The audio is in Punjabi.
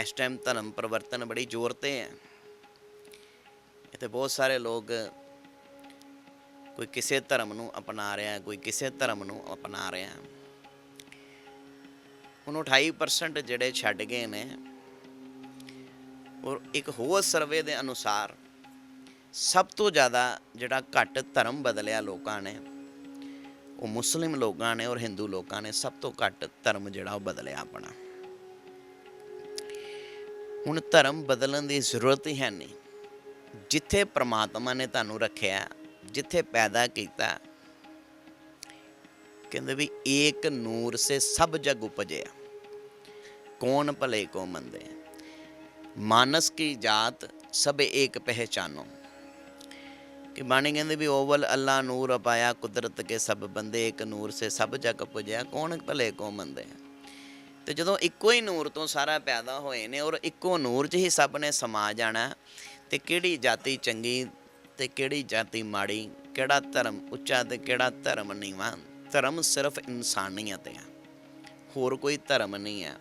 ਇਸ ਟਾਈਮ ਧਰਮ ਪਰਿਵਰਤਨ ਬੜੀ ਜ਼ੋਰ ਤੇ ਹੈ। ਇੱਥੇ ਬਹੁਤ ਸਾਰੇ ਲੋਕ ਕੋਈ ਕਿਸੇ ਧਰਮ ਨੂੰ ਅਪਣਾ ਰਿਹਾ ਕੋਈ ਕਿਸੇ ਧਰਮ ਨੂੰ ਅਪਣਾ ਰਿਹਾ ਹੁਣ 28% ਜਿਹੜੇ ਛੱਡ ਗਏ ਨੇ, ਔਰ ਇੱਕ ਹੋਰ ਸਰਵੇ ਦੇ ਅਨੁਸਾਰ ਸਭ ਤੋਂ ਜ਼ਿਆਦਾ ਜਿਹੜਾ ਘੱਟ ਧਰਮ ਬਦਲਿਆ ਲੋਕਾਂ ਨੇ, ਉਹ ਮੁਸਲਿਮ ਲੋਕਾਂ ਨੇ ਔਰ ਹਿੰਦੂ ਲੋਕਾਂ ਨੇ ਸਭ ਤੋਂ ਘੱਟ ਧਰਮ ਜਿਹੜਾ ਉਹ ਬਦਲਿਆ ਆਪਣਾ। ਹੁਣ ਧਰਮ ਬਦਲਣ ਦੀ ਜ਼ਰੂਰਤ ਹੀ ਹੈ ਨਹੀਂ। ਜਿੱਥੇ ਪ੍ਰਮਾਤਮਾ ਨੇ ਤੁਹਾਨੂੰ ਰੱਖਿਆ, ਜਿੱਥੇ ਪੈਦਾ ਕੀਤਾ, ਕਹਿੰਦੇ ਵੀ ਏਕ ਨੂਰ ਸੇ ਸਭ ਜਗ ਉਪਜਿਆ। ਕੌਣ ਭਲੇ ਕੋ ਮੰਦੇ? ਮਾਨਸ ਕੀ ਜਾਤ ਸਭ ਏਕ ਪਹਿਚਾਨੋ। ਕਿ ਬਾਣੀ ਕਹਿੰਦੇ ਵੀ ਓਵਲ ਅੱਲਾ ਨੂਰ ਅਪਾਇਆ ਕੁਦਰਤ ਕੇ ਸਭ ਬੰਦੇ ਏਕ ਨੂਰ ਸੇ ਸਭ ਜਗ ਪੁਜਿਆ ਕੌਣ ਭਲੇ ਕੋ ਮੰਦੇ? ਤੇ ਜਦੋਂ ਇੱਕੋ ਹੀ ਨੂਰ ਤੋਂ ਸਾਰਾ ਪੈਦਾ ਹੋਏ ਨੇ ਔਰ ਇੱਕੋ ਨੂਰ 'ਚ ਹੀ ਸਭ ਨੇ ਸਮਾ ਜਾਣਾ, ਤੇ ਕਿਹੜੀ ਜਾਤੀ ਚੰਗੀ ਤੇ ਕਿਹੜੀ ਜਾਤੀ ਮਾੜੀ, ਕਿਹੜਾ ਧਰਮ ਉੱਚਾ ਤੇ ਕਿਹੜਾ ਧਰਮ ਨੀਵਾਂ, ਧਰਮ ਸਿਰਫ ਇਨਸਾਨੀਅਤ ਹੈ ਹੋਰ ਕੋਈ ਧਰਮ ਨਹੀਂ ਹੈ